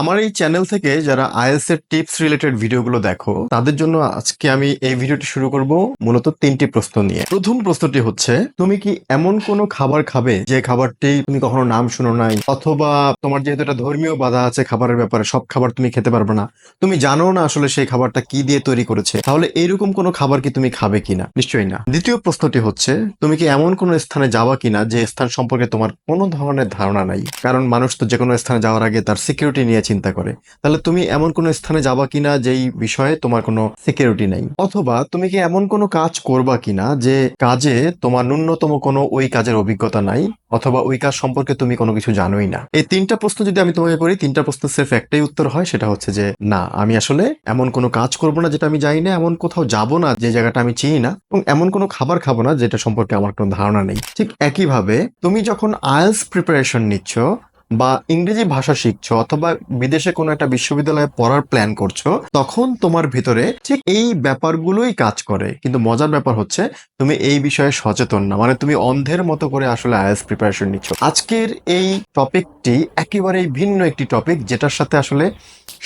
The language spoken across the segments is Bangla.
আমার এই চ্যানেল থেকে যারা আইএলস এর টিপস রিলেটেড ভিডিওগুলো দেখো, তাদের জন্য আজকে আমি এই ভিডিওটি শুরু করব মূলত তিনটি প্রশ্ন নিয়ে। প্রথম প্রশ্নটি হচ্ছে, তুমি কি এমন কোনো খাবার খাবে যে খাবারটি তুমি কখনো নাম শুনো নাই? অথবা তোমার যেহেতু একটা ধর্মীয় বাধা আছে খাবারের ব্যাপারে, সব খাবার তুমি খেতে পারবে না। তুমি জানো না আসলে সেই খাবারটা কি দিয়ে তৈরি করেছে। তাহলে এইরকম কোনো খাবার কি তুমি খাবে কিনা? নিশ্চয়ই না। দ্বিতীয় প্রশ্নটি হচ্ছে, তুমি কি এমন কোনো স্থানে যাবা কিনা যে স্থান সম্পর্কে তোমার কোনো ধরনের ধারণা নাই? কারণ মানুষ তো যে কোনো স্থানে যাওয়ার আগে তার সিকিউরিটি নিয়ে চিন্তা করে। তাহলে তুমি এমন কোনো স্থানে যাবা কিনা যেই বিষয়ে তোমার কোনো সিকিউরিটি নেই? অথবা তুমি কি এমন কোনো কাজ করবা কিনা যে কাজে তোমার ন্যূনতম কোনো ওই কাজের অভিজ্ঞতা নাই, অথবা ওই কাজ সম্পর্কে তুমি কোনো কিছু জানোই না? এই তিনটা প্রশ্ন যদি আমি তোমাকে করি, তিনটা প্রশ্ন সির্ফ একটাই উত্তর হয়, সেটা হচ্ছে যে না, আমি আসলে এমন কোনো কাজ করব না যেটা আমি জানি না, এমন কোথাও যাব না যে জায়গাটা আমি চিনি না, এবং এমন কোনো খাবার খাব না যেটা সম্পর্কে আমার কোনো ধারণা নেই। ঠিক একইভাবে তুমি যখন আয়েলস প্রিপারেশন নিচ্ছ বা ইংরেজি ভাষা শিখছো অথবা বিদেশে কোনো একটা বিশ্ববিদ্যালয়ে পড়ার প্ল্যান করছ, তখন তোমার ভিতরে ঠিক এই ব্যাপারগুলোই কাজ করে। কিন্তু মজার ব্যাপার হচ্ছে, তুমি এই বিষয়ে সচেতন না। মানে তুমি অন্ধের মতো করে আসলে আইএলস প্রিপারেশন নিচ্ছ। আজকের এই টপিকটি একেবারেই ভিন্ন একটি টপিক যেটার সাথে আসলে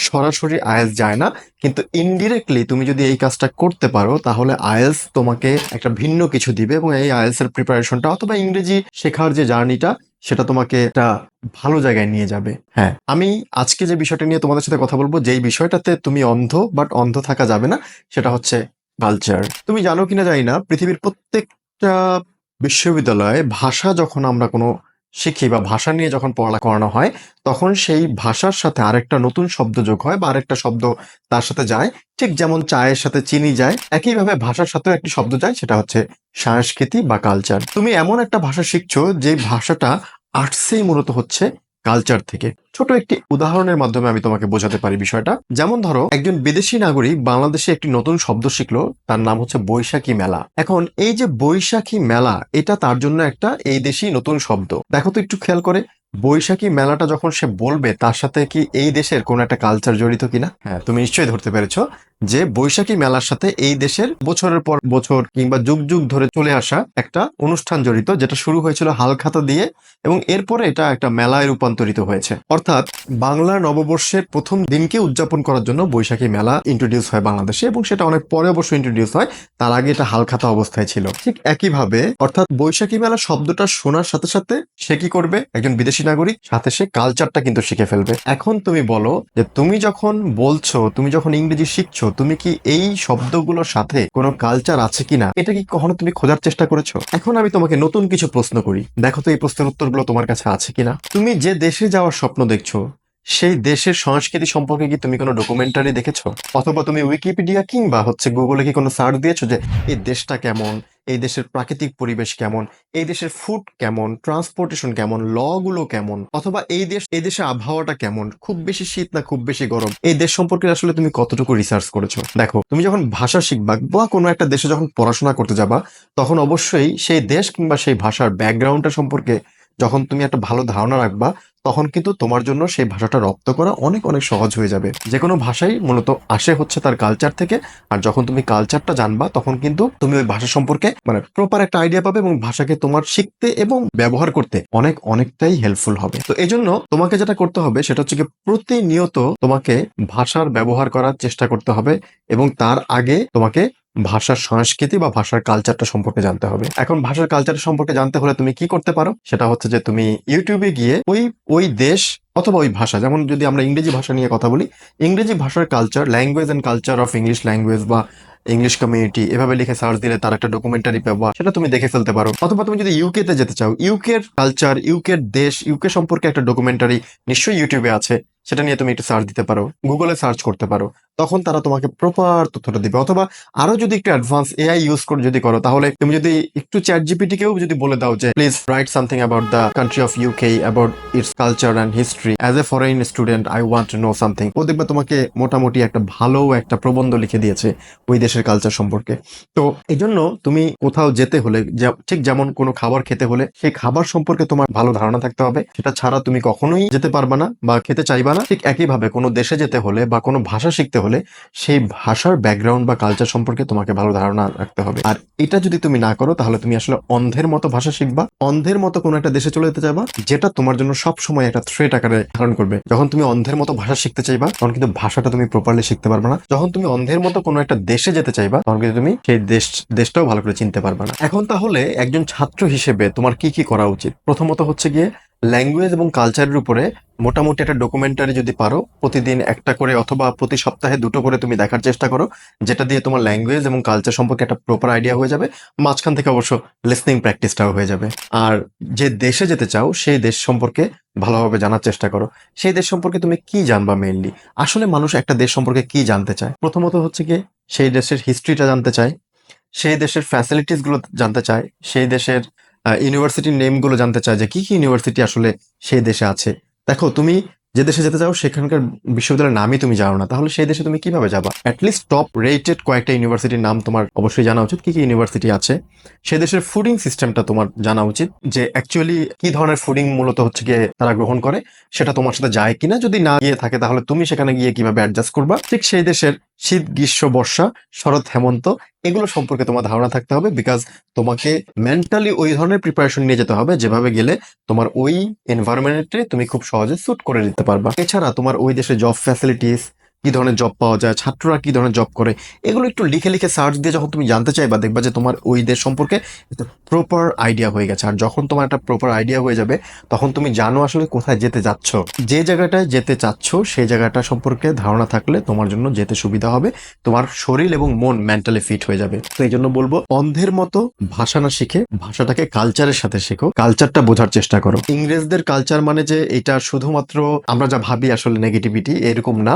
সরাসরি আইএলস যায় না। কিন্তু ইনডিরেক্টলি তুমি যদি এই কাজটা করতে পারো, তাহলে আইএলস তোমাকে একটা ভিন্ন কিছু দিবে এবং এই এর প্রিপারেশনটা অথবা ইংরেজি শেখার যে জার্নিটা সেটা তোমাকে একটা ভালো জায়গায় নিয়ে যাবে। হ্যাঁ আমি আজকে যে বিষয়টা নিয়ে তোমাদের সাথে কথা বলব, যেই বিষয়টাতে তুমি অন্ধ বাট অন্ধ থাকা যাবে না, সেটা হচ্ছে কালচার তুমি জানো কিনা জানি না, পৃথিবীর প্রত্যেকটা বিশ্ববিদ্যালয়ে ভাষা যখন আমরা কোনো শিখি বা ভাষা নিয়ে যখন পড়া করানো হয়, তখন সেই ভাষার সাথে আরেকটা নতুন শব্দ যোগ হয় বা আরেকটা শব্দ তার সাথে যায়। ঠিক যেমন চায়ের সাথে চিনি যায়, একইভাবে ভাষার সাথেও একটি শব্দ যায়, সেটা হচ্ছে সংস্কৃতি বা কালচার তুমি এমন একটা ভাষা শিখছো যে ভাষাটা আর্টসেই মূলত হচ্ছে। কালচার থেকে। ছোট একটি উদাহরণের মাধ্যমে আমি তোমাকে বোঝাতে পারি বিষয়টা। যেমন ধরো, একজন বিদেশি নাগরিক বাংলাদেশে একটি নতুন শব্দ শিখলো, তার নাম হচ্ছে বৈশাখী মেলা। এখন, এই যে বৈশাখী মেলা, এটা তার জন্য একটা এই দেশি নতুন শব্দ। দেখো তো একটু খেয়াল করে, বৈশাখী মেলাটা যখন সে বলবে, তার সাথে কি এই দেশের কোনো একটা কালচার জড়িত কিনা? হ্যাঁ তুমি নিশ্চয়ই ধরতে পেরেছ। যে বৈশাখী মেলার সাথে এই দেশের বছরের পর বছর কিংবা যুগ যুগ ধরে চলে আসা একটা অনুষ্ঠান জড়িত, যেটা শুরু হয়েছিল হালখাতা দিয়ে এবং এরপরে এটা একটা মেলায় রূপান্তরিত হয়েছে। অর্থাৎ বাংলা নববর্ষের প্রথম দিনকে উদযাপন করার জন্য বৈশাখী মেলা ইন্ট্রোডিউস হয় বাংলাদেশে এবং সেটা অনেক পরে অবশ্য ইন্ট্রোডিউস হয়, তার আগে এটা হালখাতা অবস্থায় ছিল। ঠিক একইভাবে, অর্থাৎ বৈশাখী মেলা শব্দটা শোনার সাথে সাথে সে কি করবে? একজন বিদেশি নাগরিক, সাথে সে কালচারটা কিন্তু শিখে ফেলবে। এখন তুমি বলো যে তুমি যখন বলছো, তুমি যখন ইংরেজি শিখছো তুমি কি এই শব্দগুলোর সাথে কোনো কালচার আছে কিনা? এটা কি কখনো তুমি খোঁজার চেষ্টা করেছ? এখন আমি তোমাকে নতুন কিছু প্রশ্ন করি। দেখো তো এই প্রশ্নের উত্তরগুলো তোমার কাছে আছে কিনা? তুমি যে দেশে যাওয়ার স্বপ্ন দেখছ, সেই দেশের সংস্কৃতি সম্পর্কে কি তুমি কোনো ডকুমেন্টারি দেখেছ? অথবা তুমি উইকিপিডিয়া কিংবা হচ্ছে গুগলে কি কোনো সার্চ দিয়েছ যে এই দেশটা কেমন এই দেশের প্রাকৃতিক পরিবেশ কেমন? এই দেশের ফুড কেমন? ট্রান্সপোর্টেশন কেমন? ল গুলো কেমন? অথবা এই দেশ, এই দেশের আবহাওয়াটা কেমন? খুব বেশি শীত না খুব বেশি গরম? এই দেশ সম্পর্কে আসলে তুমি কতটুকু রিসার্চ করেছ? দেখো, তুমি যখন ভাষা শিখবা বা কোনো একটা দেশে যখন পড়াশোনা করতে যাবা, তখন অবশ্যই সেই দেশ কিংবা সেই ভাষার ব্যাকগ্রাউন্ডটা সম্পর্কে যখন তুমি একটা ভালো ধারণা রাখবা তখন কিন্তু তোমার জন্য সেই ভাষাটা রপ্ত করা অনেক অনেক সহজ হয়ে যাবে। যে কোনো ভাষাই মূলত আসে হচ্ছে তার কালচার থেকে, আর যখন তুমি কালচারটা জানবা, তখন কিন্তু তুমি ওই ভাষা সম্পর্কে মানে প্রপার একটা আইডিয়া পাবে এবং ভাষাকে তোমার শিখতে এবং ব্যবহার করতে অনেক, অনেকটাই হেল্পফুল হবে। তো এই জন্য তোমাকে যেটা করতে হবে, সেটা হচ্ছে কি প্রতিনিয়ত তোমাকে ভাষার ব্যবহার করার চেষ্টা করতে হবে এবং তার আগে তোমাকে ভাষার সংস্কৃতি বা ভাষার কালচারটা সম্পর্কে জানতে হবে। এখন ভাষার কালচার সম্পর্কে জানতে হলে তুমি কি করতে পারো? সেটা হচ্ছে যে তুমি ইউটিউবে গিয়ে ওই ওই দেশ অথবা ওই ভাষা, যেমন যদি আমরা ইংরেজি ভাষা নিয়ে কথা বলি, ইংরেজি ভাষার culture language and culture of English language বা ইংলিশ কমিউনিটি এভাবে লিখে সার্চ দিলে তার একটা ডকুমেন্টারি পাবা সেটা তুমি দেখে ফেলতে পারো। অথবা তুমি যদি ইউকে তে যেতে চাও ইউকের কালচার ইউকের দেশ ইউকে সম্পর্কে একটা ডকুমেন্টারি নিশ্চয়ই ইউটিউবে আছে। সেটা নিয়ে তুমি একটু সার্চ দিতে পারো গুগলে সার্চ করতে পারো। তখন তারা তোমাকে প্রপার তথ্যটা দিবে। অথবা আরও যদি একটু অ্যাডভান্স এআই ইউজ করে যদি করো, তাহলে তুমি যদি একটু চ্যাট জিপিটি কেও যদি বলে দাও যে please write something about the country of UK about its culture and history as a foreign student I want to know something ও দেখবে তোমাকে মোটামুটি একটা ভালো একটা প্রবন্ধ লিখে দিয়েছে ওই দেশের কালচার সম্পর্কে। তো এই জন্য তুমি কোথাও যেতে হলে ঠিক যেমন কোনো খাবার খেতে হলে, সেই খাবার সম্পর্কে তোমার ভালো ধারণা থাকতে হবে। সেটা ছাড়া তুমি কখনোই যেতে পারবে না বা খেতে চাইবা পারবে না, ঠিক একইভাবে কোনো দেশে যেতে হলে বা কোনো ভাষা শিখতে হলে সেই ভাষার ব্যাকগ্রাউন্ড বা কালচার সম্পর্কে তোমাকে ভালো ধারণা রাখতে হবে। আর এটা যদি তুমি না করো, তাহলে তুমি আসলে অন্ধের মতো ভাষা শিখবা, অন্ধের মতো কোনো একটা দেশে চলে যেতে যাবা যেটা তোমার জন্য সব সময় একটা থ্রেট আকারে ধারণ করবে। যখন তুমি অন্ধের মতো ভাষা শিখতে চাইবা, তখন কিন্তু ভাষাটা তুমি প্রপারলি শিখতে পারবে না। যখন তুমি অন্ধের মতো কোনো একটা দেশে যেতে চাইবা, তখন কিন্তু তুমি সেই দেশ, দেশটাও ভালো করে চিনতে পারবে না। এখন তাহলে একজন ছাত্র হিসেবে তোমার কি কি করা উচিত? প্রথমত হচ্ছে গিয়ে ল্যাঙ্গুয়েজ এবং কালচারের উপরে মোটামুটি একটা ডকুমেন্টারি যদি পারো, প্রতিদিন একটা করে অথবা প্রতি সপ্তাহে দুটো করে তুমি দেখার চেষ্টা করো, যেটা দিয়ে তোমার ল্যাঙ্গুয়েজ এবং কালচার সম্পর্কে একটা প্রপার আইডিয়া হয়ে যাবে। মাঝখান থেকে অবশ্য লিসনিং প্র্যাকটিসটাও হয়ে যাবে। আর যে দেশে যেতে চাও, সেই দেশ সম্পর্কে ভালোভাবে জানার চেষ্টা করো। সেই দেশ সম্পর্কে তুমি কি জানবা মেইনলি আসলে মানুষ একটা দেশ সম্পর্কে কি জানতে চায়? প্রথমত হচ্ছে কি সেই দেশের হিস্ট্রিটা জানতে চায়, সেই দেশের ফ্যাসিলিটিসগুলো জানতে চায়, সেই দেশের ইউনিভার্সিটির নেমগুলো জানতে চায় যে কি কি ইউনিভার্সিটি আসলে সেই দেশে আছে। দেখো, তুমি যে দেশে যেতে চাও, সেখানকার বিশ্ববিদ্যালয়ের নামই তুমি জানো না। তাহলে সেই দেশে তুমি কীভাবে যাবা? অ্যাটলিস্ট টপ রেটেড কয়েকটা ইউনিভার্সিটির নাম তোমার অবশ্যই জানা উচিত, কি কি ইউনিভার্সিটি আছে। সে দেশের ফুডিং সিস্টেমটা তোমার জানা উচিত, যে অ্যাকচুয়ালি কি ধরনের ফুডিং মূলত হচ্ছে গিয়ে তারা গ্রহণ করে, সেটা তোমার সাথে যায় কিনা। যদি না গিয়ে থাকে, তাহলে তুমি সেখানে গিয়ে কীভাবে অ্যাডজাস্ট করবা? ঠিক সেই দেশের শীত, গ্রীষ্ম, বর্ষা, শরৎ, হেমন্ত, এগুলো সম্পর্কে তোমার ধারণা থাকতে হবে বিকজ তোমাকে মেন্টালি ওই ধরনের প্রিপারেশন নিয়ে যেতে হবে যেভাবে গেলে তোমার ওই এনভায়রনমেন্টে তুমি খুব সহজে স্যুট করে নিতে পারবা। এছাড়া তোমার ওই দেশে জব ফ্যাসিলিটিস কি ধরনের জব পাওয়া যায়, ছাত্ররা কি ধরনের জব করে, এগুলো একটু লিখে লিখে সার্চ দিয়ে যখন তুমি জানতে চাইবা, দেখবা যে তোমার ওই দেশ সম্পর্কে প্রপার আইডিয়া হয়ে গেছে। আর যখন তোমার একটা প্রপার আইডিয়া হয়ে যাবে, তখন তুমি জানো আসলে কোথায় যেতে যাচ্ছ যে জায়গাটায় যেতে চাচ্ছ, সেই জায়গাটা সম্পর্কে ধারণা থাকলে তোমার জন্য যেতে সুবিধা হবে। তোমার শরীর এবং মন মেন্টালি ফিট হয়ে যাবে। তো এই জন্য বলব, অন্ধের মতো ভাষা না শিখে, ভাষাটাকে কালচারের সাথে শেখো। কালচারটা বোঝার চেষ্টা করো। ইংরেজদের কালচার মানে যে, এটা শুধুমাত্র আমরা যা ভাবি আসলে নেগেটিভিটি এরকম না।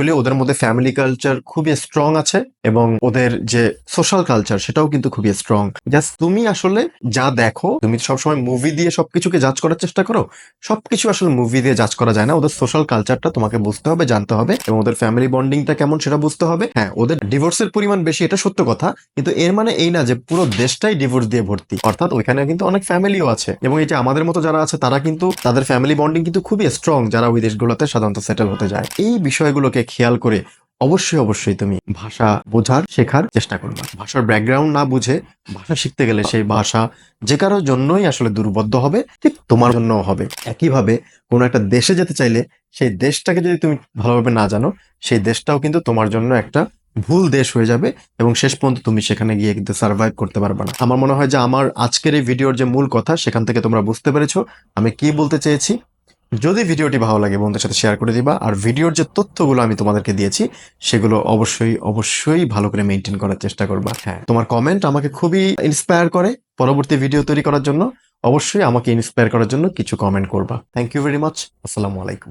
অ্যাকচুয়ালি ওদের মধ্যে ফ্যামিলি কালচার খুবই স্ট্রং আছে এবং ওদের যে সোশ্যাল কালচার সেটাও কিন্তু খুবই স্ট্রং জাস্ট তুমি আসলে যা দেখো, তুমি সবসময় মুভি দিয়ে সবকিছুকে জাজ করার চেষ্টা করো, সবকিছু আসলে মুভি দিয়ে জাজ করা যায় না। ওদের সোশ্যাল কালচারটা তোমাকে বুঝতে হবে, জানতে হবে এবং ওদের ফ্যামিলি বন্ডিংটা কেমন সেটা বুঝতে হবে। হ্যাঁ ওদের ডিভোর্সের পরিমাণ বেশি, এটা সত্য কথা, কিন্তু এর মানে এই না যে পুরো দেশটাই ডিভোর্স দিয়ে ভর্তি। অর্থাৎ ওইখানে কিন্তু অনেক ফ্যামিলিও আছে এবং এই যে আমাদের মতো যারা আছে, তারা কিন্তু তাদের ফ্যামিলি বন্ডিং কিন্তু খুবই স্ট্রং যারা ওই দেশগুলোতে সাধারণত সেটেল হতে যায়। এই বিষয়গুলোকে খেয়াল করে অবশ্যই অবশ্যই তুমি ভাষা বোঝার শেখার চেষ্টা করবে। ভাষার ব্যাকগ্রাউন্ড না বুঝে ভাষা শিখতে গেলে সেই ভাষা যে কারোর জন্যই আসলে দুর্বদ্ধ হবে, ঠিক তোমার জন্যও হবে। একইভাবে কোনো একটা দেশে যেতে চাইলে সেই দেশটাকে যদি তুমি ভালোভাবে না জানো, সেই দেশটাও কিন্তু তোমার জন্য একটা ভুল দেশ হয়ে যাবে এবং শেষ পর্যন্ত তুমি সেখানে গিয়ে কিন্তু সার্ভাইভ করতে পারবে না। আমার মনে হয় যে আমার আজকের এই ভিডিওর যে মূল কথা, সেখান থেকে তোমরা বুঝতে পেরেছ আমি কি বলতে চেয়েছি। যদি ভিডিওটি ভালো লাগে, বন্ধুদের সাথে শেয়ার করে দিবা। আর ভিডিওর যে তথ্যগুলো আমি তোমাদেরকে দিয়েছি, সেগুলো অবশ্যই অবশ্যই ভালো করে মেনটেন করার চেষ্টা করবা। হ্যাঁ তোমার কমেন্ট আমাকে খুবই ইন্সপায়ার করে পরবর্তী ভিডিও তৈরি করার জন্য। অবশ্যই আমাকে ইন্সপায়ার করার জন্য কিছু কমেন্ট করবা। থ্যাংক ইউ ভেরি মাচ আসসালামু আলাইকুম।